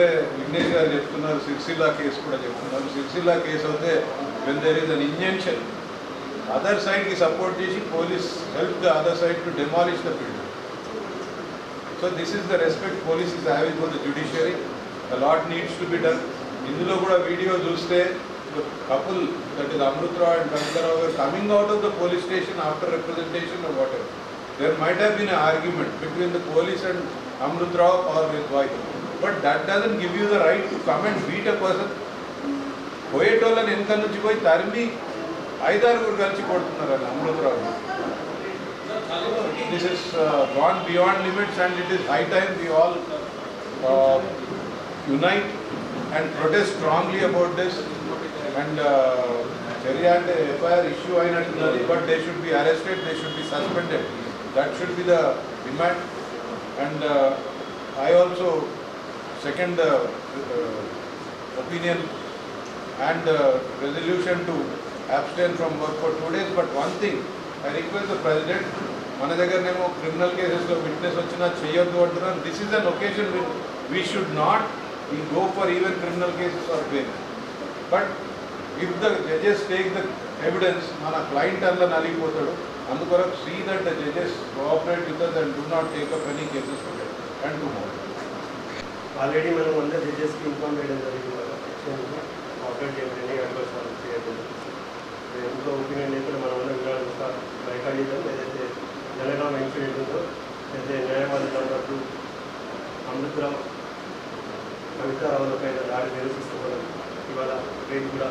ఇప్పుడే విఘ్నేష్ గారు చెప్తున్నారు సిరిసిల్ల కేసు కూడా చెప్తున్నారు. సిరిసిల్ల కేసు అయితే when there is an injunction other సైడ్కి సపోర్ట్ చేసి police help the other side to demolish the building so this is the respect police is having for the judiciary the lot needs to be done ఇందులో కూడా video చూస్తే couple that is Amrutha Rao and Kavitha Rao garu coming out of the police station after representation whatever there might have been argument between the police and Amrutha Rao or with wife but that doesn't give you the right to come and beat a person పోయేటోళ్ళని వెనక నుంచి పోయి తరిమి ఐదారుగురు కలిసి కొడుతున్నారు అది Amrutha Rao this is gone beyond limits and it is high time we all unite and protest strongly about this and చర్య అంటే FIR issue అయినట్టున్నది but they should be arrested they should be suspended that should be the demand and I also second opinion and resolution to abstain from work for two days. But one thing I request the president మన దగ్గరనేమో criminal కేసెస్లో witness వచ్చినా చేయొద్దు అంటున్నారు this is an occasion we should not we go for even criminal cases or bail but if the judges take the evidence మన client అలా నలిగిపోతాడు. అందుకొరకు see that the judges cooperate with and do not take up any cases and to more already మనం వంద జడ్జెస్కి inform చేయడం జరిగింది operate చేయండి adverse వాళ్ళు చేయకూడదు ఇంట్లో ఒపీనియన్ లేకుండా మనం ఉన్న వివరాలు బైకాట్ చేద్దాం. ఏదైతే జనగామ ఇన్సిడెంట్ ఉందో అయితే న్యాయవాది దాదాపు అమృతరావు కవితారావులపై దాడి నిరసిస్తున్నాం ఇవాళ రేపు కూడా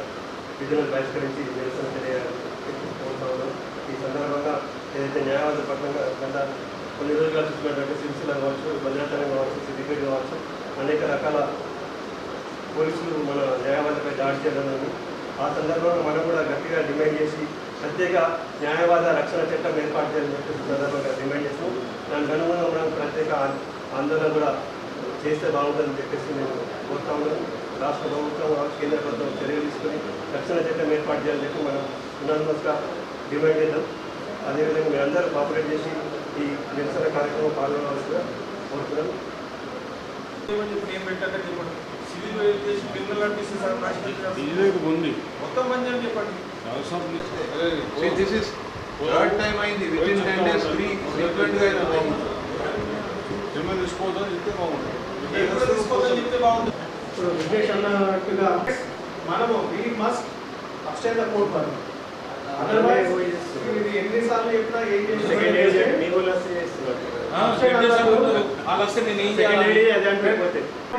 విధులను బహిష్కరించి నిరసన తెలియాలని ఈ సందర్భంగా ఏదైతే న్యాయవాదుల పట్ల గత కొన్ని రోజులుగా చూసినటువంటి సిరిసిల్ల కావచ్చు భద్రాచలం కావచ్చు సిద్దిపేట కావచ్చు అనేక రకాల పోలీసులు మన న్యాయవాదిపై దాడి చేయడం ఆ సందర్భంలో మనం కూడా గట్టిగా డిమాండ్ చేసి ప్రత్యేక న్యాయవాద రక్షణ చట్టం ఏర్పాటు చేయాలని సందర్భంగా డిమాండ్ చేస్తాం దానికి అనుగుణంగా మనం ప్రత్యేక ఆందోళన కూడా చేస్తే బాగుంటుందని చెప్పేసి నేను కోరుతా ఉన్నాను. రాష్ట్ర ప్రభుత్వం కేంద్ర ప్రభుత్వం చర్యలు తీసుకొని రక్షణ చట్టం ఏర్పాటు చేయాలని చెప్పి మనం యునానిమస్గా డిమాండ్ చేద్దాం. అదేవిధంగా మీ అందరూ కోఆపరేట్ చేసి ఈ నిరసన కార్యక్రమం పాల్గొనవలసిగా కోరుతున్నాను. ఇప్పుడు ఏం చెప్పండి. సివిల్ చేసి క్రిమినల్ వివేక్ ఉంది. మొత్తం అని చెప్పండి. Is third time అయింది. Within ten days three ఫ్రీక్వెంట్గా అవుతుంది సినిమా తీసుకోవద్దని చెప్తే బాగుంటుంది. ఎవరు తీసుకోవాలని చెప్తే బాగుంటుంది. ఇప్పుడు విఘ్నేష్ అన్నట్టుగా మనము we must abstain the court for otherwise ఇది ఎన్నిసార్లు చెప్పినా ఏం చేస్తున్నారు వాళ్ళు వస్తే నేను ఏం చేయాలి?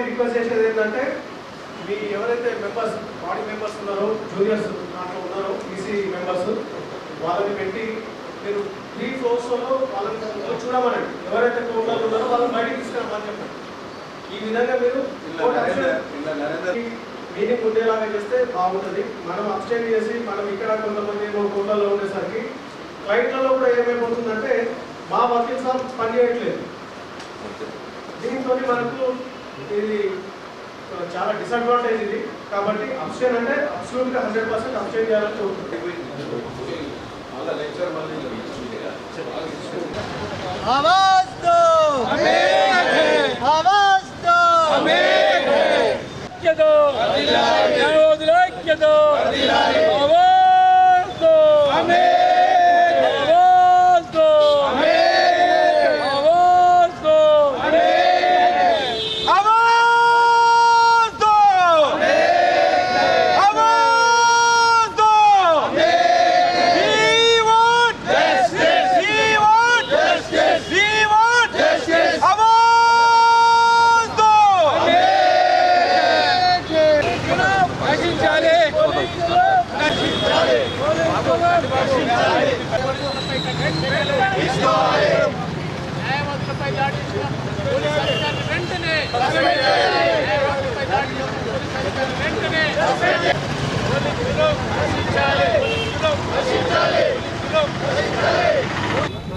రిక్వెస్ట్ చేసేది ఏంటంటే మీ ఎవరైతే మెంబర్స్ బాడీ మెంబర్స్ ఉన్నారో జూనియర్స్ దాంట్లో ఉన్నారో ఈసీ మెంబర్స్ వాళ్ళని పెట్టి మీరు త్రీ ఫ్లోర్స్లో వాళ్ళని చూడమనండి. ఎవరైతే కోర్టులో ఉన్నారో వాళ్ళని బయటికి తీసుకురమ్మని చెప్పండి. ఈ విధంగా మీరు మీటింగ్ ఉండేలాగా చేస్తే బాగుంటుంది. మనం అబ్స్టైన్ చేసి మనం ఇక్కడ కొంతమంది ఏమో కోట్లలో ఉండేసరికి క్లయింట్లలో కూడా ఏమైపోతుందంటే మా వకీల్ సాబ్ పని చేయట్లేదు. దీంతో మనకు ఇది చాలా డిసడ్వాంటేజ్ ఇది. కాబట్టి అబ్స్టైన్ అంటే అబ్సల్యూట్గా హండ్రెడ్ పర్సెంట్ అబ్స్టైన్ చేయాలని కోరుకుంటున్నాం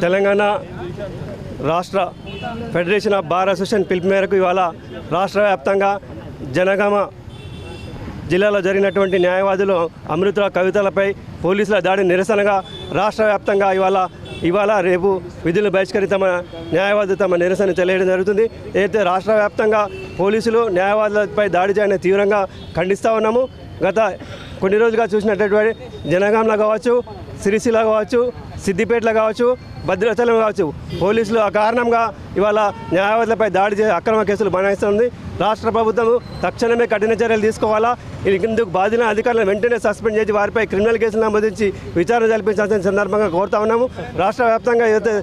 తెలంగాణ రాష్ట్ర ఫెడరేషన్ ఆఫ్ బార్ అసోసియేషన్ పిలుపు మేరకు ఇవాళ రాష్ట్ర వ్యాప్తంగా జనగామ జిల్లాలో జరిగినటువంటి న్యాయవాదులు అమృత కవితలపై పోలీసుల దాడి నిరసనగా రాష్ట్ర వ్యాప్తంగా ఇవాళ ఇవాళ రేపు విధులు బహిష్కరి తమ న్యాయవాదులు తమ నిరసన తెలియడం జరుగుతుంది. అయితే రాష్ట్ర వ్యాప్తంగా పోలీసులు న్యాయవాదులపై దాడి చేయని తీవ్రంగా ఖండిస్తూ ఉన్నాము గత కొన్ని రోజులుగా చూసినటువంటి జనగామలో కావచ్చు సిరిసిల్ల కావచ్చు సిద్దిపేటలో కావచ్చు భద్రాచలం కావచ్చు పోలీసులు ఆ కారణంగా ఇవాళ న్యాయవాదులపై దాడి చేసి అక్రమ కేసులు బనాయిస్తుంది. రాష్ట్ర ప్రభుత్వం తక్షణమే కఠిన చర్యలు తీసుకోవాలా? ఇందుకు బాధిన అధికారులను వెంటనే సస్పెండ్ చేసి వారిపై క్రిమినల్ కేసులు నమోదించి విచారణ జరిపించాల్సిన సందర్భంగా కోరుతా ఉన్నాము. రాష్ట్ర వ్యాప్తంగా ఏదైతే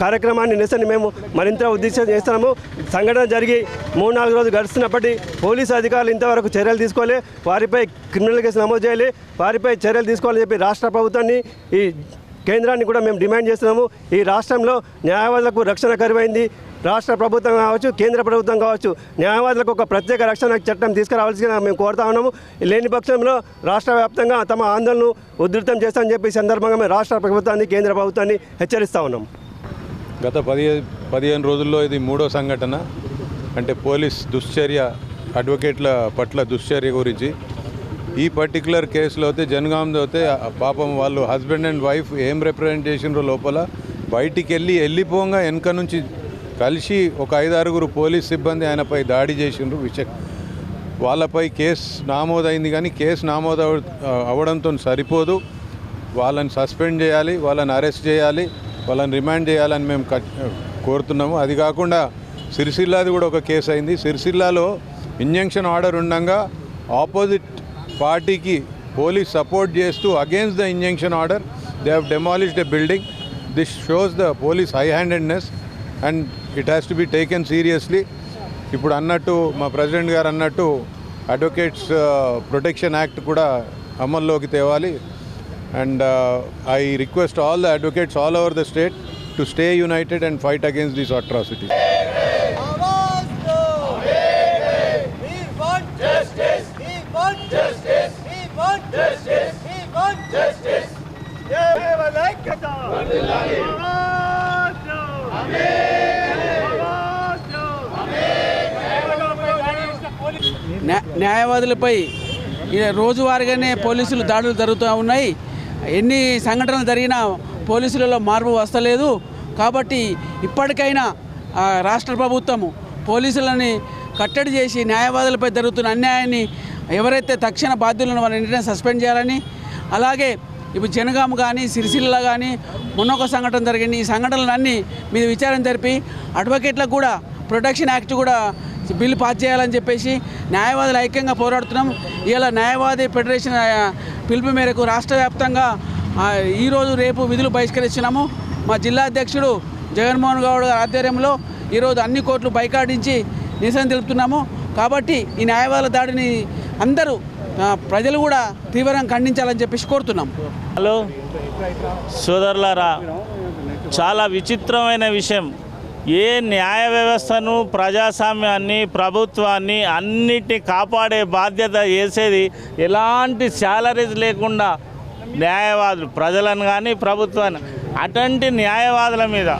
కార్యక్రమాన్ని నిరసన మేము మరింత ఉద్దేశం చేస్తున్నాము. సంఘటన జరిగి మూడు నాలుగు రోజులు గడుస్తున్నప్పటికీ పోలీసు అధికారులు ఇంతవరకు చర్యలు తీసుకోవాలి వారిపై క్రిమినల్ కేసు నమోదు చేయాలి. వారిపై చర్యలు తీసుకోవాలని చెప్పి రాష్ట్ర ప్రభుత్వాన్ని ఈ కేంద్రాన్ని కూడా మేము డిమాండ్ చేస్తున్నాము. ఈ రాష్ట్రంలో న్యాయవాదులకు రక్షణ కరువైంది. రాష్ట్ర ప్రభుత్వం కావచ్చు కేంద్ర ప్రభుత్వం కావచ్చు న్యాయవాదులకు ఒక ప్రత్యేక రక్షణ చట్టం తీసుకురావాల్సిన మేము కోరుతా ఉన్నాము. లేని పక్షంలో రాష్ట్ర వ్యాప్తంగా తమ ఆందోళనను ఉధృతం చేస్తామని చెప్పి సందర్భంగా మేము రాష్ట్ర ప్రభుత్వాన్ని కేంద్ర ప్రభుత్వాన్ని హెచ్చరిస్తా ఉన్నాం గత పది పదిహేను రోజుల్లో ఇది మూడో సంఘటన. అంటే పోలీస్ దుశ్చర్య అడ్వకేట్ల పట్ల దుశ్చర్య గురించి. ఈ పర్టికులర్ కేసులో అయితే జనగాంలో అయితే పాపం వాళ్ళు హస్బెండ్ అండ్ వైఫ్ ఏం రిప్రజెంట్ చేసినారో లోపల బయటికి వెళ్ళి వెళ్ళిపోగా వెనక నుంచి కలిసి ఒక ఐదారుగురు పోలీస్ సిబ్బంది ఆయనపై దాడి చేసిండ్రు విష వాళ్ళపై కేసు నామోదైంది కానీ కేసు నామోదు అవ- అవడంతో సరిపోదు. వాళ్ళని సస్పెండ్ చేయాలి వాళ్ళని అరెస్ట్ చేయాలి. వాళ్ళని రిమాండ్ చేయాలని మేము కోరుతున్నాము. అది కాకుండా సిరిసిల్లాది కూడా ఒక కేసు అయింది. సిరిసిల్లాలో ఇంజంక్షన్ ఆర్డర్ ఉండగా ఆపోజిట్ పార్టీకి పోలీస్ సపోర్ట్ చేస్తూ against the injunction order they have demolished a building this shows the police high handedness and it has to be taken seriously ఇప్పుడు అన్నట్టు మా ప్రెసిడెంట్ గారు అన్నట్టు అడ్వకేట్స్ ప్రొటెక్షన్ యాక్ట్ కూడా అమల్లోకి తేవాలి. And I request all the advocates all over the state to stay united and fight against this atrocity న్యాయవాదులపై రోజువారీగానే పోలీసులు దాడులు జరుగుతూ ఉన్నాయి. ఎన్ని సంఘటనలు జరిగినా పోలీసులలో మార్పు వస్తలేదు. కాబట్టి ఇప్పటికైనా రాష్ట్ర ప్రభుత్వము పోలీసులని కట్టడి చేసి న్యాయవాదులపై జరుగుతున్న అన్యాయాన్ని ఎవరైతే తక్షణ బాధ్యులను వారిని సస్పెండ్ చేయాలని అలాగే ఇప్పుడు జనగాం కానీ సిరిసిల్ల కానీ మొన్నొక సంఘటన జరిగింది. ఈ సంఘటనలన్నీ మీద విచారణ జరిపి అడ్వకేట్లకు కూడా ప్రొటెక్షన్ యాక్ట్ కూడా బిల్లు పాస్ చేయాలని చెప్పేసి న్యాయవాదులు ఐక్యంగా పోరాడుతున్నాం. ఇలా న్యాయవాది ఫెడరేషన్ పిలుపు మేరకు రాష్ట్ర వ్యాప్తంగా ఈరోజు రేపు విధులు బహిష్కరిస్తున్నాము. మా జిల్లా అధ్యక్షుడు జగన్మోహన్ గౌడ్ గారి ఆధ్వర్యంలో ఈరోజు అన్ని కోర్టులు బైకాడించి నిరసన తెలుపుతున్నాము. కాబట్టి ఈ న్యాయవాదుల దాడిని అందరూ ప్రజలు కూడా తీవ్రంగా ఖండించాలని చెప్పేసి కోరుతున్నాం. హలో సోదరులారా చాలా విచిత్రమైన విషయం. ఏ న్యాయ వ్యవస్థను ప్రజాస్వామ్యాన్ని ప్రభుత్వాన్ని అన్నిటిని కాపాడే బాధ్యత చేసేది ఎలాంటి శాలరీస్ లేకుండా న్యాయవాదులు ప్రజలను కానీ ప్రభుత్వాన్ని. అటువంటి న్యాయవాదుల మీద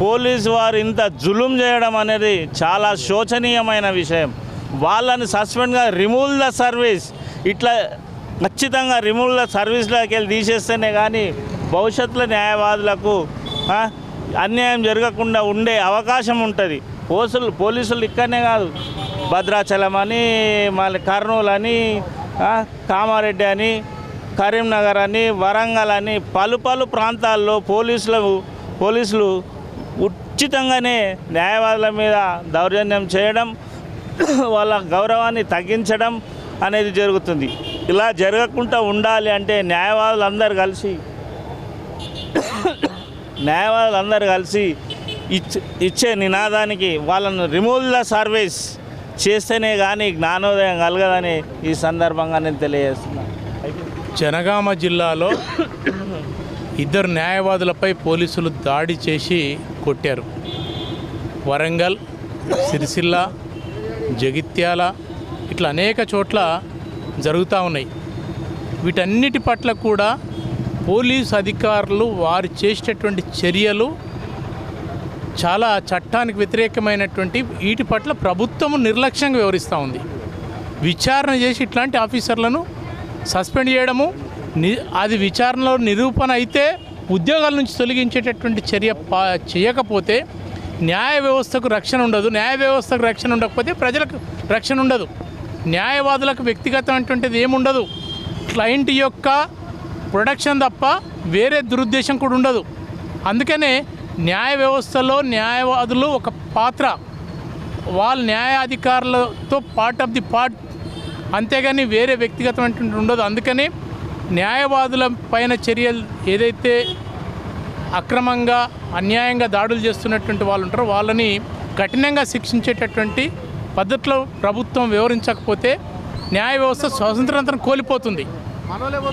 పోలీసు వారు ఇంత జులుం చేయడం అనేది చాలా శోచనీయమైన విషయం. వాళ్ళని సస్పెండ్గా రిమూవ్ ద సర్వీస్. ఇట్లా ఖచ్చితంగా రిమూవ్ ద సర్వీస్లోకి వెళ్ళి తీసేస్తేనే కానీ భవిష్యత్తులో న్యాయవాదులకు అన్యాయం జరగకుండా ఉండే అవకాశం ఉంటుంది. పోసులు పోలీసులు ఇక్కడనే కాదు. భద్రాచలం అని మళ్ళీ కర్నూలు అని కామారెడ్డి అని కరీంనగర్ అని వరంగల్ అని పలు పలు ప్రాంతాల్లో పోలీసులు పోలీసులు ఉచితంగానే న్యాయవాదుల మీద దౌర్జన్యం చేయడం వాళ్ళ గౌరవాన్ని తగ్గించడం అనేది జరుగుతుంది. ఇలా జరగకుండా ఉండాలి అంటే న్యాయవాదులు అందరు కలిసి న్యాయవాదులు అందరూ కలిసి ఇచ్ ఇచ్చే నినాదానికి వాళ్ళను రిమూవ్ ద సర్వీస్ చేస్తేనే కానీ జ్ఞానోదయం కలగదని ఈ సందర్భంగా నేను తెలియజేస్తున్నాను జనగామ జిల్లాలో ఇద్దరు న్యాయవాదులపై పోలీసులు దాడి చేసి కొట్టారు. వరంగల్ సిరిసిల్ల జగిత్యాల ఇట్లా అనేక చోట్ల జరుగుతూ ఉన్నాయి. వీటన్నిటి పట్ల కూడా పోలీస్ అధికారులు వారు చేసేటటువంటి చర్యలు చాలా చట్టానికి వ్యతిరేకమైనటువంటి వీటి పట్ల ప్రభుత్వం నిర్లక్ష్యంగా వివరిస్తూ ఉంది. విచారణ చేసి ఇట్లాంటి ఆఫీసర్లను సస్పెండ్ చేయడము అది విచారణలో నిరూపణ అయితే ఉద్యోగాల నుంచి తొలగించేటటువంటి చర్య పా చేయకపోతే న్యాయ వ్యవస్థకు రక్షణ ఉండదు. న్యాయ వ్యవస్థకు రక్షణ ఉండకపోతే ప్రజలకు రక్షణ ఉండదు. న్యాయవాదులకు వ్యక్తిగతమైనటువంటిది ఏముండదు. క్లయింట్ యొక్క ప్రొడక్షన్ తప్ప వేరే దురుద్దేశం కూడా ఉండదు. అందుకనే న్యాయ వ్యవస్థలో న్యాయవాదులు ఒక పాత్ర. వాళ్ళ న్యాయాధికారులతో పార్ట్ ఆఫ్ ది పార్ట్ అంతేగాని వేరే వ్యక్తిగతమైనటువంటి ఉండదు. అందుకని న్యాయవాదుల పైన చర్యలు ఏదైతే అక్రమంగా అన్యాయంగా దాడులు చేస్తున్నటువంటి వాళ్ళు ఉంటారో వాళ్ళని కఠినంగా శిక్షించేటటువంటి పద్ధతిలో ప్రభుత్వం వివరించకపోతే న్యాయ వ్యవస్థ స్వాతంత్రం కోల్పోతుంది.